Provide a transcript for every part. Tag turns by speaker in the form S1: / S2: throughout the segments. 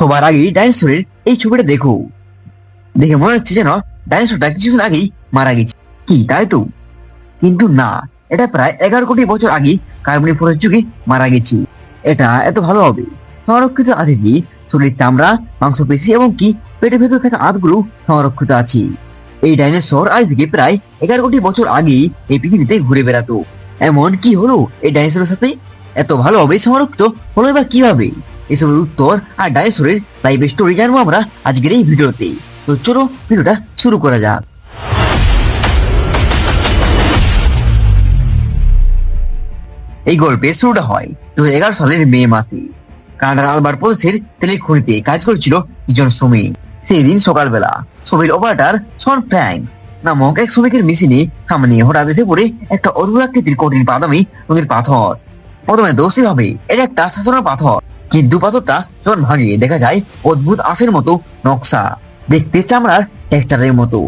S1: সবার আগেই ডাইনোসরের এই ছবিটা দেখো। দেখে মনে হচ্ছে যেন ডাইনোসরটা কিছুদিন আগেই মারা গেছে। কি, তাই তো? কিন্তু না, এটা প্রায় এগারো কোটি বছর আগে কার্বনিফোরাস যুগে মারা গেছে। এটা এত ভালো হবে। সংরক্ষিত আছে যে শরীরের চামড়া, মাংসপেশি এবং কি? পেটের ভেতর থাকা আঁতগুলো সংরক্ষিত আছে। এই ডাইনোসর আজ থেকে প্রায় এগারো কোটি বছর আগেই এই পৃথিবীতে ঘুরে বেড়াতো। এমন কি হলো এই ডাইনোসরের সাথে? এত ভালোভাবে সংরক্ষিত হলো বা কীভাবে? এসবের উত্তর আর ডাইনোসরের লাইভ স্টোরি জানব আমরা আজকের এই ভিডিওতে। তো চলো ভিডিওটা শুরু করা যাক। এই গল্পের শুরুটা হয় দু এগারো সালের মে মাসে। কানাডার আলবার প্রদেশের তেলের খনিতে কাজ করছিল একজন শ্রমিক। সেই দিন সকালবেলা ছবির অপারেটার সন ফ্র্যাঙ্ক নামক এক শ্রমিকের মেশিনে সামনে হঠাৎ এসে পড়ে একটা অদ্ভুত আকৃতির কঠিন বাদামি রঙের পাথর। প্রথমে দোষী হবে এটা একটা সাধারণ পাথর। কিন্তু পাথরটা যখন ভাঙে দেখা যায় অদ্ভুত আশের মতো নকশা। দেখতে চামড়ার টেক্সচারের মতো।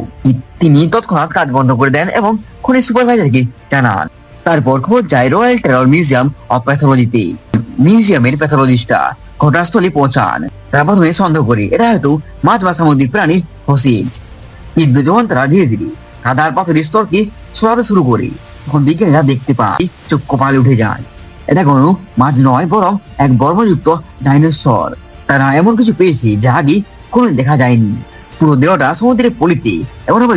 S1: তিনি তৎক্ষণাৎ কাজ বন্ধ করে দেন এবং খনি সুপারভাইজারকে জানান। তারপর খবর যায় রয়্যাল টেরর মিউজিয়াম অফ প্যাথোলজিতে। মিউজিয়ামের প্যাথোলজিস্টরা ঘটনাস্থলে পৌঁছান। তারা প্রথমে সন্দেহ করে এটা হয়তো মাছ বা সামুদ্রিক প্রাণীর ফসিলস। কিন্তু যখন তারা ধীরে ধীরে কাদার পাথরের স্তরকে সরাতে শুরু করে। তখন বিজ্ঞানীরা দেখতে পায় চোখ কপালে উঠে যায়। এটা কোনো মাছ নয়, বরং এক বর্মযুক্ত ডাইনোসর। তারা এমন কিছু পেয়েছে কোনো দেখা যায়নি। পুরো দেহটা সমুদ্রের পলিতে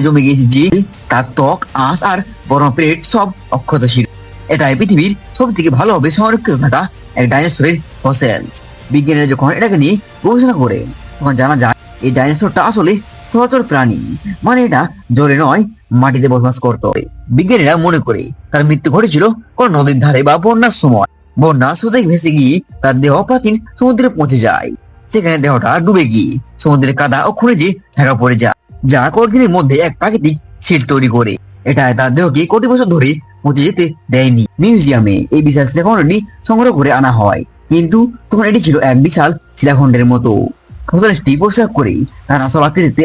S1: জমে গিয়েছে যে তার ত্বক, আঁশ আর বরং পেট সব অক্ষত ছিল। এটাই পৃথিবীর সব থেকে ভালোভাবে সংরক্ষিত থাকা এক ডাইনোসরের ফসেলস। বিজ্ঞানীরা যখন এটাকে নিয়ে গবেষণা করে, তখন জানা যায়, এই ডাইনোসরটা আসলে স্থলচর প্রাণী। মানে এটা জলে নয়, মাটিতে বসবাস করতো। বিজ্ঞানীরা মনে করে তার মৃত্যু ঘটেছিল কোন নদীর ধারে বা বন্যার সময়। বন্যা স্রোতে ভেসে গিয়ে তার দেহ প্রাচীন সমুদ্রে পৌঁছে যায়। সেখানে দেহটা ডুবে গিয়ে সমুদ্রের কাদা ও খনিজে ঢাকা পড়ে যায়, যা কঠিনের মধ্যে এক প্রাকৃতিক সিট তৈরি করে। এটা তার দেহকে কোটি বছর ধরে পৌঁছে যেতে দেয়নি। মিউজিয়ামে এই বিশাল শিলাখণ্ডটি সংগ্রহ করে আনা হয়। কিন্তু তখন এটি ছিল এক বিশাল শিলাখণ্ডের মতো। ফসলটি পরিষ্কার করে তার আসল আকৃতিতে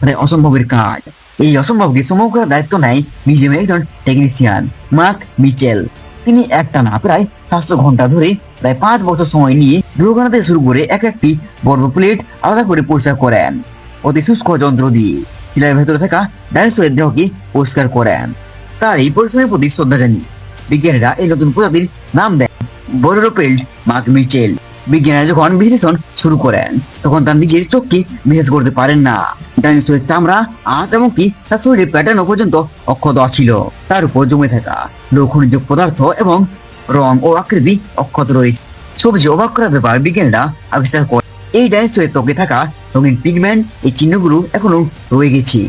S1: মানে অসম্ভবের কাজ। এই অসম্ভবকে সম্ভব করার দায়িত্ব নেয় মিউজিয়ামের একজন টেকনিশিয়ান মার্ক মিচেল তিনি প্রায় সাতশো ঘণ্টা ধরে প্রায় পাঁচ বছর সময় নিয়ে দুর্ঘটনাতে শুরু করে এক একটি বর্গ প্লেট আলাদা করে পরিষ্কার করেন। অতি শুষ্ক যন্ত্র দিয়ে শিলার ভেতরে থাকা ডাইনোসরের দেহকে পরিষ্কার করেন। তার এই পরিশ্রমের প্রতি শ্রদ্ধা জানিয়ে বিজ্ঞানীরা এই নতুন প্রজাতির নাম দেন বোরোপেল্ট মার্ক মিচেল। বিজ্ঞানীরা যখন বিশ্লেষণ শুরু করেন, তখন তার নিজের চোখকে বিশ্বাস করতে পারেন না। ডাইনোসরের চামড়া আঁশ এবং কি, তার শরীরের প্যাটার্ন পর্যন্ত অক্ষত ছিল। তার উপর জমে থাকা লৌখনিজ পদার্থ এবং রং ও আকৃতি অক্ষত রয়েছে। সবজি অবাক করার ব্যাপার, বিজ্ঞানীরা আবিষ্কার করে এই ডাইনোসরের ত্বকে থাকা রঙিন পিগমেন্ট এই চিহ্নগুলো এখনও রয়ে গেছে।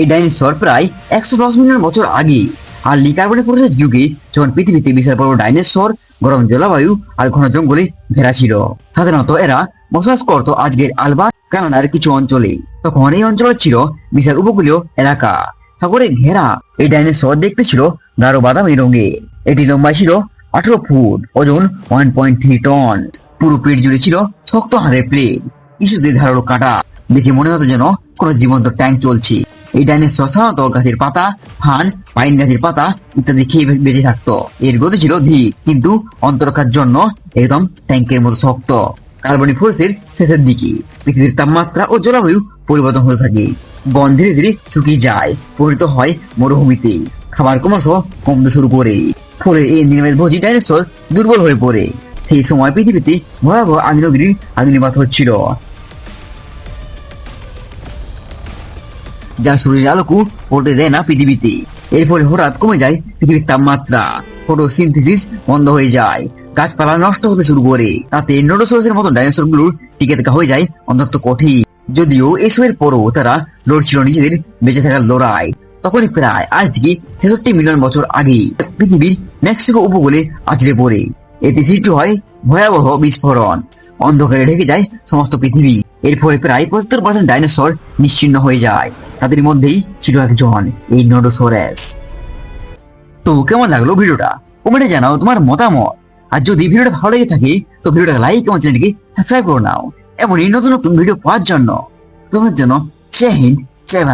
S1: এই ডাইনোসর প্রায় একশো দশ মিলিয়ন বছর আগে আর লিকার্বনের প্রসেস যুগে যখন পৃথিবীতে বিশাল বড় ডাইনোসর, গরম জলবায়ু আর ঘন জঙ্গলে ঘেরা ছিল। সাধারণত এরা বসবাস করত আজকের আলবা, কানাডার কিছু অঞ্চলে তখন এই অঞ্চল ছিল বিশাল উপকূলীয় এলাকা। সাগরে ঘেরা এই ডাইনোসর দেখতে ছিল গাঢ় বাদামি রঙের। এটি লম্বা ছিল আঠারো ফুট, ওজন ওয়ান পয়েন্ট থ্রি টন পুরো পেট জুড়ে ছিল শক্ত হাড়ের প্লেট। কিছুতে ধারালো কাটা। দেখে মনে হতো যেন কোনো জীবন্ত ট্যাঙ্ক চলছে। এই ডাইনোসর সাধারণত গাছের পাতা ফান পাইন গাছের পাতা ইত্যাদি খেয়ে বেঁচে থাকতো। এর গতি ছিল ধীর কিন্তু অন্তরক্ষার জন্য একদম ট্যাঙ্কের মতো শক্ত। কার্বনিক ফোর্সের শেষের দিকে। পৃথিবীর তাপমাত্রা ও জলবায়ু পরিবর্তন হতে থাকে। বন ধীরে ধীরে শুকিয়ে যায় পরিণত হয় মরুভূমিতে। খাবার ক্রমশ কমতে শুরু করে। ফলে এই নিরামিষ ভোজি ডাইনোসর দুর্বল হয়ে পড়ে। সেই সময় পৃথিবীতে ভয়াবহ আগ্নেয়গিরির অগ্নিপাত হচ্ছিল। যা শরীরের আলোকও পড়তে দেয় না পৃথিবীতে। এর ফলে হঠাৎ কমে যায় পৃথিবীর তাপমাত্রা। ফটোসিনথেসিস বন্ধ হয়ে যায়। গাছপালা নষ্ট হতে শুরু করে। তাতে নোডোসোরাসের মতো ডাইনোসরগুলোর টিকে থাকা হয়ে যায় অন্তত কঠিন। যদিও এসবের পরও তারা লড়ছিল নিজেদের বেঁচে থাকার লড়াই। তখনই প্রায় আজ থেকে ছেষট্টি মিলিয়ন বছর আগে পৃথিবীর মেক্সিকো উপকূলে আছড়ে পড়ে। এতে সৃষ্টি হয় ভয়াবহ বিস্ফোরণ। অন্ধকারে ঢেকে যায় সমস্ত পৃথিবী। এর ফলে প্রায় পঁচাত্তর পার্সেন্ট ডাইনোসর নিশ্চিন্ন হয়ে যায়। তাদের মধ্যেই ছিল একজন এই নডোসোরাস তো কেমন লাগল ভিডিওটা? কমেন্টে জানাও তোমার মতামত। আর যদি ভিডিওটা ভালো লেগে থাকে, তো ভিডিওটা লাইক এবং চ্যানেলটিকে সাবস্ক্রাইব করে নাও। এমন এই নতুন নতুন ভিডিও পাওয়ার জন্য। তোমার জন্য জয় হিন্দ, জয়